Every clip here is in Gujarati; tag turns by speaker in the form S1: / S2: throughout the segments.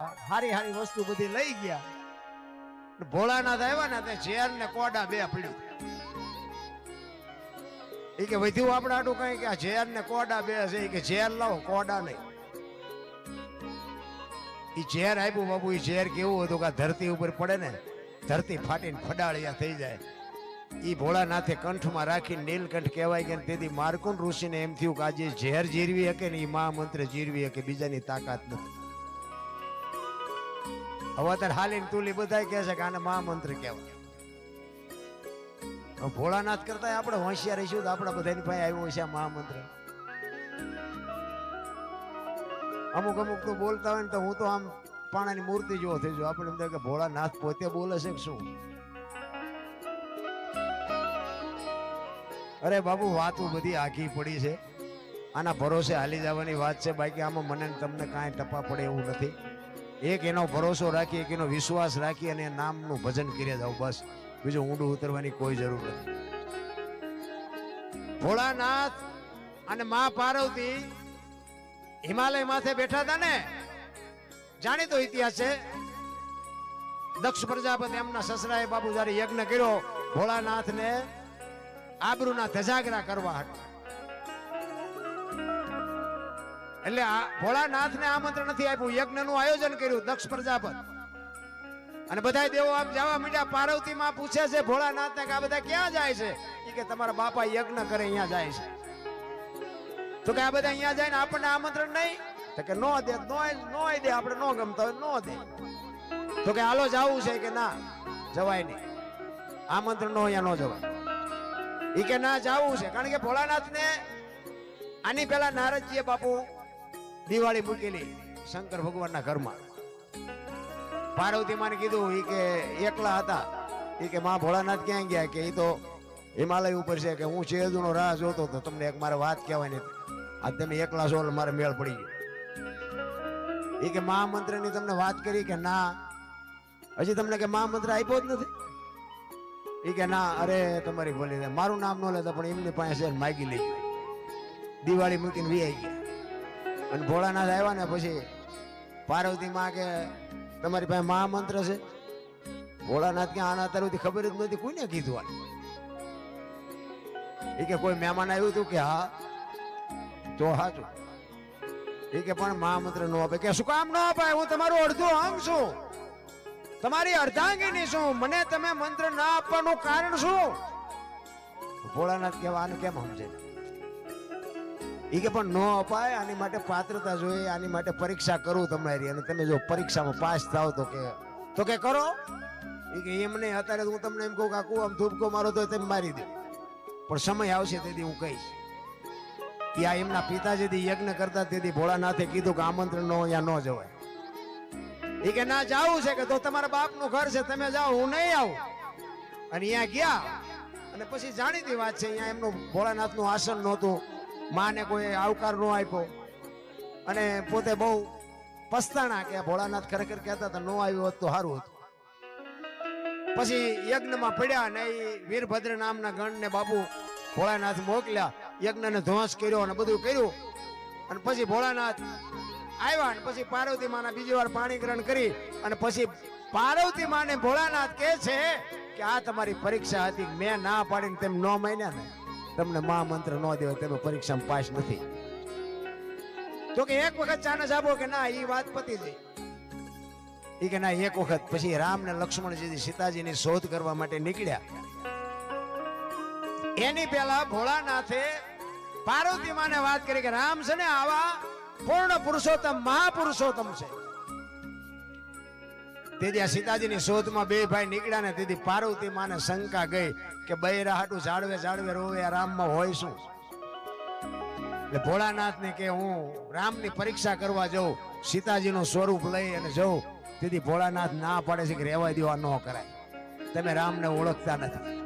S1: હારી હારી વસ્તુ બધી લઈ ગયા. ભોળાનાથ આવ્યા ને તે ઝેર ને કોડા બે પડ્યું. એ કે વધ્યું આપણે આટું કઈ કે આ ઝેર ને કોડા બે છે કે ઝેર લાવો, કોડા નહીં. એ ઝેર આપ્યું બાબુ એ ઝેર કેવું હતું કે ધરતી ઉપર પડે ને, ધરતી ફાટીને ફડાળિયા થઈ જાય. એ ભોળાનાથે કંઠમાં રાખીને નીલકંઠ કહેવાય કે તેથી માર્કુન ઋષિને એમ થયું કે આજે ઝેર જીરવી શકે ને એ મહામંત્ર જીરવી શકે બીજાની તાકાત નથી. હવે અત્યારે હાલીને તુલી બધા કહે છે કે આને મહામંત્ર કહેવાય. હવે ભોળાનાથ કરતા આપણે હોશિયાર રહીશું તો આપણા બધાની પાસે આવ્યો છે આ મહામંત્ર. અમુક અમુક તો બોલતા હોય ને તો હું તો આમ પાણાની મૂર્તિ જેવો થઈ જાઉં. આપણે એમ કે ભોળાનાથ પોતે બોલે છે કે શું? અરે બાબુ, વાતો બધી આખી પડી છે. આના ભરોસે હાલી જવાની વાત છે. બાકી આમાં મને તમને કાંઈ ટપા પડે એવું નથી. એક એનો ભરોસો રાખી એક એનો વિશ્વાસ રાખી અને નામનું ભજન કર્યા જાવ બસ. બીજું ઊંડું ઉતરવાની કોઈ જરૂર નથી. ભોળાનાથ અને મા પાર્વતી હિમાલય માથે બેઠા હતા ને? જાણીતો ઇતિહાસ છે. દક્ષ પ્રજાપતિ એમના સસરાએ બાબુ જયારે યજ્ઞ કર્યો, ભોળાનાથને આબરૂના ધજાગરા કરવા હતા. એટલે આ ભોળાનાથને આમંત્રણ નથી આપ્યું. યજ્ઞનું આયોજન કર્યું, દક્ષ પ્રજાપત. અને બધા દેવો આમ જવા મીડ્યા. પાર્વતી માં પૂછે છે, ભોળાનાથને કે આ બધા ક્યાં જાય છે? ઈ કે, તમારા બાપા યજ્ઞ કરે, અહીંયા જાય છે. તો કે આ બધા અહીંયા જાય ને આપણને આમંત્રણ નહીં? તો કે, નો દે, નો નો દે, આપણે નો ગમતા હોય, નો દે. તો કે, હાલો, જાવું છે. કે, ના, જવાય નહીં. આમંત્રણ નો અહીંયા નો જવાય. ઈ કે, ના, જાવું છે. કારણ કે ભોળાનાથ ને આની પેલા નારદજીએ બાપુ દિવાળી મૂકેલી શંકર ભગવાનના ઘરમાં. પાર્વતી માને કીધું એ કે એકલા હતા. એ કે માં ભોળાનાથ ક્યાં ગયા? કે એ તો હિમાલય ઉપર છે. કે હું શેરદુનો રાહ જોતો હતો. તમને એક મારે વાત કહેવાની આ તમે એકલા છો મારે મેળ પડી ગયો. એ કે મહામંત્રની તમને વાત કરી કે ના, હજી તમને કે મહામંત્ર આપ્યો જ નથી? ઈ કે ના, અરે તમારી ભોલી, મારું નામ ન લેતા પણ એમની પાસે માગી લઈ દિવાળી મૂકીને વી આવી ગયા. અને ભોળાનાથ આવ્યા ને પછી પાર્વતી માં કે તમારી પાસે મહામંત્ર છે? ભોળાનાથ કે આના તરફથી ખબર જ નથી, કોઈને કીધું આ? એ કે કોઈ મહેમાન આવ્યું હતું કે હા, તો હાચું એ કે પણ મહામંત્ર નો આપે. કે શું કામ ન અપાય? હું તમારું અડધું અંગ છું. તમારી અર્ધાંગીની શું મને તમે મંત્ર ના આપવાનું કારણ શું? ભોળાનાથ કહેવા આને કેમ સમજે? એ કે પણ ન અપાય, આની માટે પાત્રતા જોઈએ, આની માટે પરીક્ષા કરું તમારી. અને તમે જો પરીક્ષામાં પાસ થાવ તો કે તો કે કરો. એ કે એમ નહીં, અત્યારે હું તમને એમ કહું કાકુ આમ ધૂપકો મારો તો તમે મારી દો. પણ સમય આવશે તેથી હું કહીશ. ત્યાં એમના પિતાજીથી યજ્ઞ કરતા તેથી ભોળાનાથે કીધું કે આમંત્રણ નો અહીંયા ન જવાય. એ કે ના, જાવું છે કે તો તમારા બાપનું ઘર છે, તમે જાઓ, હું નહીં આવું. અને અહીંયા ગયા. અને પછી જાણીતી વાત છે, અહીંયા એમનું ભોળાનાથનું આસન નહોતું. માને કોઈ આવકાર નો આપ્યો. અને પોતે બહુ પસ્તાણા કે ભોળાનાથ ખરેખર કહેતા હતા, નો આવ્યો હોત તો સારું હતું. પછી યજ્ઞમાં પડ્યા ને એ વીરભદ્ર નામના ગણને બાપુ ભોળાનાથ મોકલ્યા. યજ્ઞને ધ્વંસ કર્યો અને બધું કર્યું. અને પછી ભોળાનાથ આવ્યા અને પછી પાર્વતી માના બીજી વાર પાણી ગ્રહણ કરી. અને પછી પાર્વતી માને ભોળાનાથ કહે છે કે, આ તમારી પરીક્ષા હતી, મેં ના પાડીને તેમ ન માન્યા ને. તમને મહામંત્ર ન દેવાય, તમે પરીક્ષામાં પાસ નથી. તો કે એક વખત ચાનસ આપો કે ના એ વાત પતી ગઈ એ કે ના, એક વખત. પછી રામ ને લક્ષ્મણજી સીતાજીની શોધ કરવા માટે નીકળ્યા. એની પહેલા ભોળાનાથે પાર્વતી માને વાત કરી કે રામ છે ને આવા પૂર્ણ પુરુષોત્તમ, મહાપુરુષોત્તમ છે. તેથી આ સીતાજીની શોધમાં બે ભાઈ નીકળ્યા ને તેથી પાર્વતી માને શંકા ગઈ કે બૈરા હાટું જાળવે જાળવે રોવે આ રામમાં હોય શું? એટલે ભોળાનાથ ને કે હું રામની પરીક્ષા કરવા જાઉં, સીતાજીનું સ્વરૂપ લઈ અને જઉં, તેથી ભોળાનાથ ના પાડે છે કે રહેવા દેવા ન કરાય. તમે રામને ઓળખતા નથી.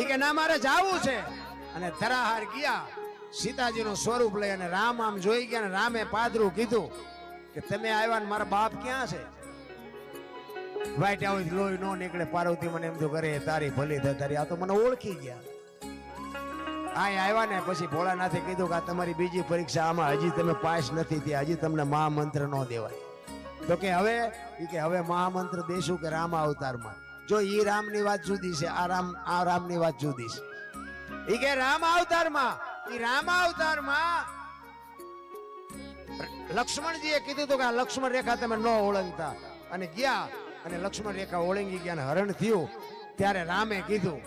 S1: એ કે ના, મારે જાવું છે. અને ધરાહાર ગયા, સીતાજીનું સ્વરૂપ લઈ અને રામ આમ જોઈ ગયા અને રામે પાદરું કીધું કે તમે આવ્યા ને મારા બાપ ક્યાં છે? વાઈટ હાઉસ લોહી નો નીકળે, પાર્વતી મને એમ તો કરે, તારી ભલી તારી આ તો મને ઓળખી ગયા. આ આવ્યા ને પછી ભોળાનાથે કીધું કે આ તમારી બીજી પરીક્ષા આમાં હજી તમે પાસ નથી થયા, હજી તમને મહામંત્ર ન દેવાય. તો કે હવે? કે હવે મહામંત્ર દેશું કે રામ અવતારમાં? જો ઈ રામની વાત જુદી છે, આ રામ, આ રામની વાત જુદી છે. ઈ કે રામ અવતારમાં? ઈ રામ અવતારમાં? લક્ષ્મણજીએ કીધું હતું કે આ લક્ષ્મણ રેખા તમે ન ઓળંગતા. અને ગયા અને લક્ષ્મણ રેખા ઓળંગી ગયા હરણ થયું. ત્યારે રામે કીધું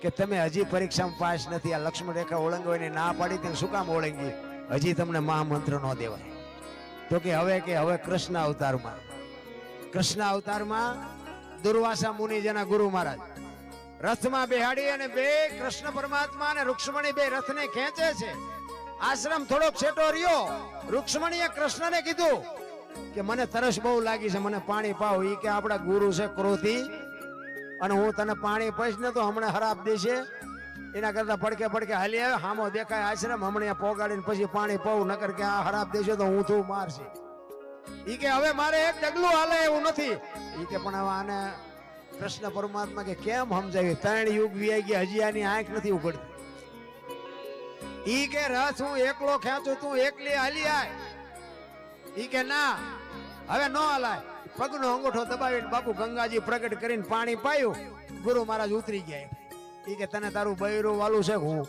S1: કે તમે હજી પરીક્ષામાં પાસ નથી. આ લક્ષ્મણ રેખા ઓળંગવાની ના પાડી તેને શું કામ ઓળંગી? હજી તમને મહામંત્ર ન દેવાય. તો કે હવે કે હવે કૃષ્ણ અવતારમાં. કૃષ્ણ અવતારમાં દુર્વાસા મુનિ જેના ગુરુ મહારાજ રથમાં બેહાડી અને બે કૃષ્ણ પરમાત્મા અને રૂક્ષ્મણી બે રથને ખેંચે છે. આશ્રમ થોડોક છેટો રહ્યો. રૂક્ષ્મણીએ કૃષ્ણને કીધું કે મને તરસ બહુ લાગી છે, મને પાણી પાવ. એ કે આપણા ગુરુ છે ક્રોધી. અને હું તને પાણી પીશ ને તો હમણાં ખરાબ દેશે. એના કરતા પડકે પડકે હાલી આવે હામો દેખાય આશ્રમ, હમણાં પોગાડીને પછી પાણી પાવું. નકર કે આ ખરાબ દેશે તો હું તું મારશે. એ કે હવે મારે એક ડગલું હાલે એવું નથી. એ કે પણ હવે આને કૃષ્ણ પરમાત્મા કે કેમ સમજાવી? ત્રણ યુગ વી ગયા, હજી આની આંખ નથી ઉઘડતી. ઈ કે રસ હું એકલો ખેંચું તું, એકલી હાલી આય. ઈ કે ના, હવે નો હલાય. પગનો અંગૂઠો દબાવીને બાપુ ગંગાજી પ્રગટ કરીને પાણી પાયું, ગુરુ મહારાજ ઉતરી ગયા. ઈ કે તને તારું બૈરું વાલું છે હું.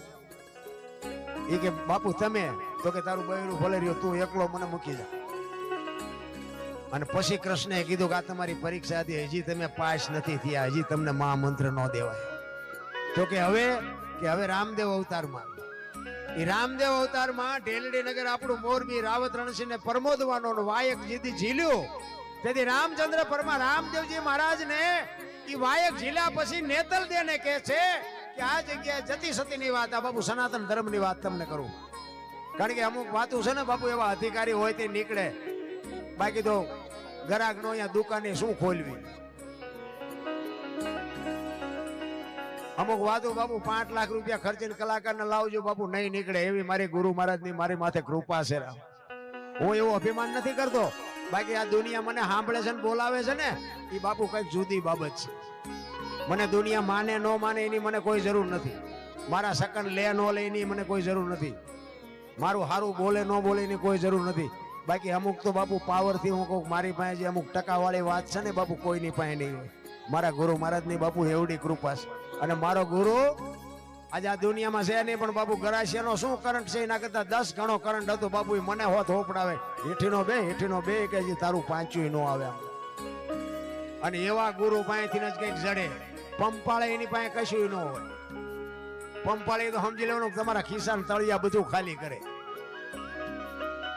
S1: ઈ કે બાપુ તમે, તો કે તારું બૈરું ભલે રહ્યો, તું એકલો મને મૂકી જા. અને પછી કૃષ્ણએ કીધું કે આ તમારી પરીક્ષા હતી, હજી તમે પાસ નથી થયા, હજી તમને મહામંત્ર ન દેવાય. તો કે હવે કે હવે રામદેવ અવતારમાં રામદેવ અવતારમાં ઢેલડી નગર આપણું મોરબી રાવત રણસિંહ ને પરમોદવાનો વાયક જીતી ઝીલ્યો. તેથી રામચંદ્ર પરમા રામદેવજી મહારાજ ને એ વાયક ઝીલ્યા પછી નેતલ દેને કે છે કે આ જગ્યાએ જતી સતીની વાત, આ બાપુ સનાતન ધર્મની વાત તમને કરું. કારણ કે અમુક વાતું છે ને બાપુ, એવા અધિકારી હોય તે નીકળે. બાકી તો ગરાક નો અહીંયા દુકાને શું ખોલવી? અમુક વાતો બાપુ પાંચ લાખ રૂપિયા ખર્ચીને કલાકારને લાવજો બાપુ, નહીં નીકળે. એવી મારી ગુરુ મહારાજની મારી માથે કૃપા છે હું એવું અભિમાન નથી કરતો. બાકી આ દુનિયા મને સાંભળે છે ને બોલાવે છે ને એ બાપુ કંઈક જુદી બાબત છે. મને દુનિયા માને, ન માને એની મને કોઈ જરૂર નથી. મારા સકન લે, ન લે એની મને કોઈ જરૂર નથી. મારું સારું બોલે, ન બોલે એની કોઈ જરૂર નથી. બાકી અમુક તો બાપુ પાવરથી હું કહું મારી પાસે જે અમુક ટકાવાળી વાત છે ને બાપુ, કોઈની પાસે નહીં મારા ગુરુ મહારાજની બાપુ એવડી કૃપા છે. અને મારો ગુરુ આજે આ દુનિયામાં છે નહીં, પણ બાપુ ગરાશિયાનો શું કરંટ છે એના કરતા દસ ગણો કરંટ હતો બાપુ એ મને હોત હોપડાવે. હેઠીનો બે હેઠીનો બે કે હજી તારું પાંચું નો આવે અને એવા ગુરુ પાસેથી જ કંઈક જડે. પંપાળે એની પાસે કશું ન હોય. પંપાળે તો સમજી લેવાનું તમારા ખિસ્સા તળિયા બધું ખાલી કરે.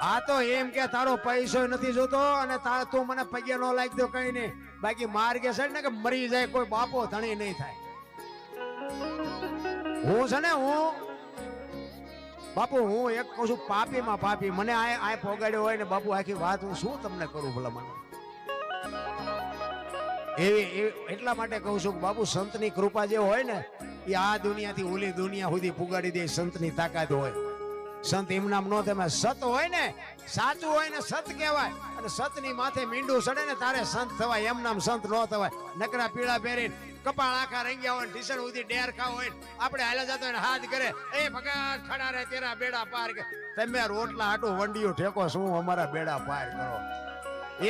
S1: આ તો એમ કે તારો પૈસો નથી જોતો અને તા મને પગે ન લાગતો કઈ નહીં. બાકી માર્ગે છે ને કે મરી જાય કોઈ બાપો ધણી નહીં થાય. હું છે ને હું? બાપુ, હું એક કહું છું પાપી પાપી. મને આ આ પોગાડ્યો હોય ને બાપુ, આખી વાત હું શું તમને કરું ભલા મને? એવી- એટલા માટે કહું છું કે બાપુ, સંતની કૃપા જે હોય ને, એ આ દુનિયાથી ઓલી દુનિયા સુધી પુગાડી દે, સંતની તાકાત હોય. સંત એમ નામ નો તમે સત હોય ને, સાચું હોય ને સત કહેવાય. અને સતની માથે મીંડું સડે ને, તારે સંત થવાય એમ નામ સંત ન થવાય. નકરા પીળા પહેરીને કપાળ આખા રંગ્યા હોય ઢીસણ સુધી ડેર ખા હોય આપણે હાલે જતો હોય હાથ કરે એ ભગવાન, ખડા રે તેરા બેડા પાર તમે રોટલા હાટું વંડિયું ઠેકો, શું અમારા બેડા પાર કરો?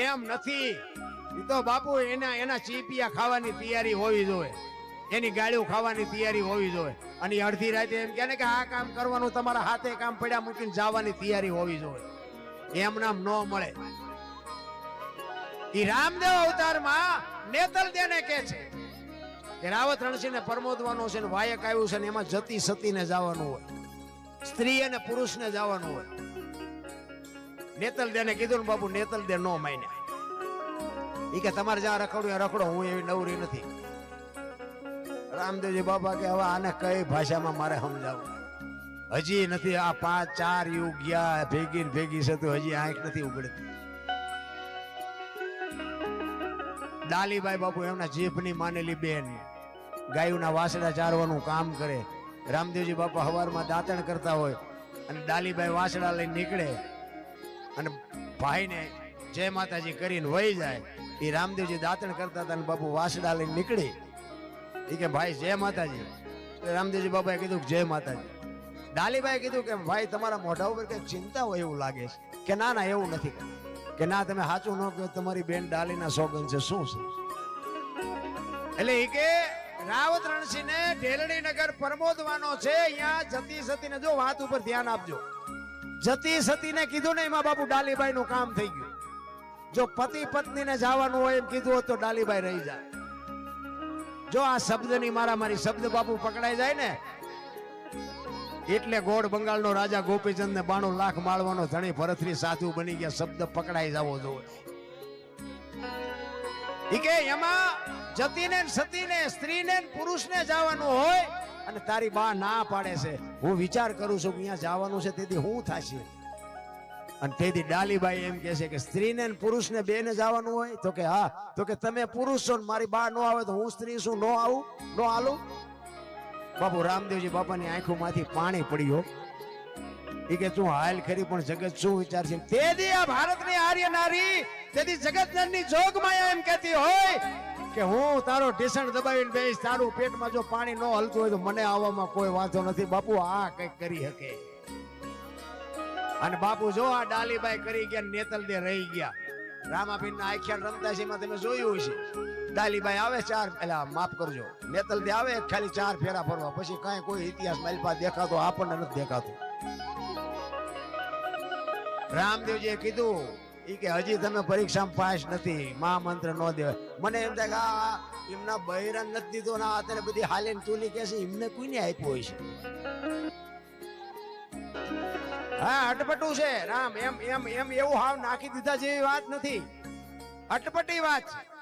S1: એમ નથી. એ તો બાપુ એના એના ચીપિયા ખાવાની તૈયારી હોવી જોઈએ. એની ગાળીઓ ખાવાની તૈયારી હોવી જોઈએ. અને અડધી રાતે એમ કહે કે આ કામ કરવાનું, તમારા હાથે કામ પડ્યા મૂકીને જવાની તૈયારી હોવી જોઈએ. એમ નામ ન મળે. એ રામદેવ અવતારમાં નેતલ દેને કે છે. રાવત રણસિંહ ને પરમોદવાનો છે ને વાયક આવ્યું છે ને એમાં જતી સતીને જવાનું હોય. સ્ત્રી અને પુરુષને જવાનું હોય. નેતલ દેને કીધું ને બાપુ નેતલ દે નો માન્યા. એ કે તમારે જ્યાં રખડું રખડો, હું એવી નવરી નથી. રામદેવજી બાબા કે હવે આને કઈ ભાષામાં મારે સમજાવું? હજી નથી, આ પાંચ, ચાર યુગ ગયા, ભેગી ને ભેગી છે હજી આંખ નથી ઉગડતી. ડાલીબાઈ બાપુ એમના જીભની માનેલી બેન ગાયોના વાસડા ચારવાનું કામ કરે. રામદેવજી બાપા હવારમાં દાંતણ કરતા હોય અને ડાલીભાઈ વાસડા લઈને નીકળે. અને ભાઈને જય માતાજી કરીને વહી જાય. એ રામદેવજી દાંતણ કરતા હતા અને બાપુ વાસડા લઈને નીકળી. એ કે ભાઈ જય માતાજી. રામદેવજી બાપાએ કીધું જય માતાજી. ડાલીભાઈ કીધું કે ભાઈ તમારા મોઢા ઉપર કંઈક ચિંતા હોય એવું લાગે છે? કે ના ના, એવું નથી. કે ના, તમે સાચું ન કહો તમારી બેન ડાલીના સોગન છે. શું છે? એટલે એ કે રાવત રણસિંહ ને ઢેલણી નગર પરમોદવાનો છે. અહીંયા જતી સતીને જો વાત ઉપર ધ્યાન આપજો. જતી સતીને કીધું ને, એમાં બાપુ ડાલીબાઈ નું કામ થઈ ગયું. જો પતિ પત્ની ને જવાનું હોય એમ કીધું હોત તો ડાલીબાઈ રહી જાય. જો આ શબ્દની મારા મારી શબ્દ બાપુ પકડાઈ જાય ને, એટલે ગોળ બંગાળનો રાજા ગોપીચંદ ને બાણું લાખ માળવાનો ધણી ભરતરી સાધુ બની ગયા. શબ્દ પકડાઈ જવો જોઈએ કે એમાં જતીને સતીને, સ્ત્રીને પુરુષને જવાનું હોય અને તારી બા ના પાડે છે. હું વિચાર કરું છું કે અહીંયા જવાનું છે, તેથી હું થશે. અને તેથી ડાલીબાઈ એમ કહે છે કે સ્ત્રીને પુરુષને બેને જવાનું હોય તો કે હા, તો કે તમે પુરુષ છો ને મારી બા નો આવે તો હું સ્ત્રી છું, નો આવું, નો હાલું બાપુ રામદેવજી બાપાની આંખોમાંથી પાણી પડ્યો એ કે તું હાલ ખરી, પણ જગત શું વિચાર છે તેથી આ ભારતની આર્ય નારી તેથી જગતની જોગ માયા એમ કહેતી હોય કે હું તારો ઢીસણ દબાવીને બેસ તારું પેટમાં જો પાણી ન હલતું હોય તો મને આવવામાં કોઈ વાંધો નથી. બાપુ, આ કંઈક કરી શકે. અને બાપુ જો આ ડાલીબાઈ કરી ગયા નેતલ દે રહી ગયા. રામાભીન ના આખ્યાન રમતા છે એમાં તમે જોયું હશે. ડાલીબાઈ આવે ચાર પેલા માફ કરજો. નેતલ દે આવે, ખાલી ચાર ફેરા ફરવા. પછી કાંઈ કોઈ ઇતિહાસ માલપા દેખાતો, આપણને નથી દેખાતો. રામદેવજીએ કીધું એ કે હજી તમે પરીક્ષામાં પાસ નથી, મહામંત્ર ન દેવાય. મને એમ થાય કે આ એમના બૈરાન નથી દીધો ના અત્યારે બધી હાલે તુલી કે છે, એમને કોઈને આપ્યું હોય છે? હા, અટપટું છે, રામ, એમ એમ એમ એવું હાવ નાખી દીધા જેવી વાત નથી. અટપટી વાત છે.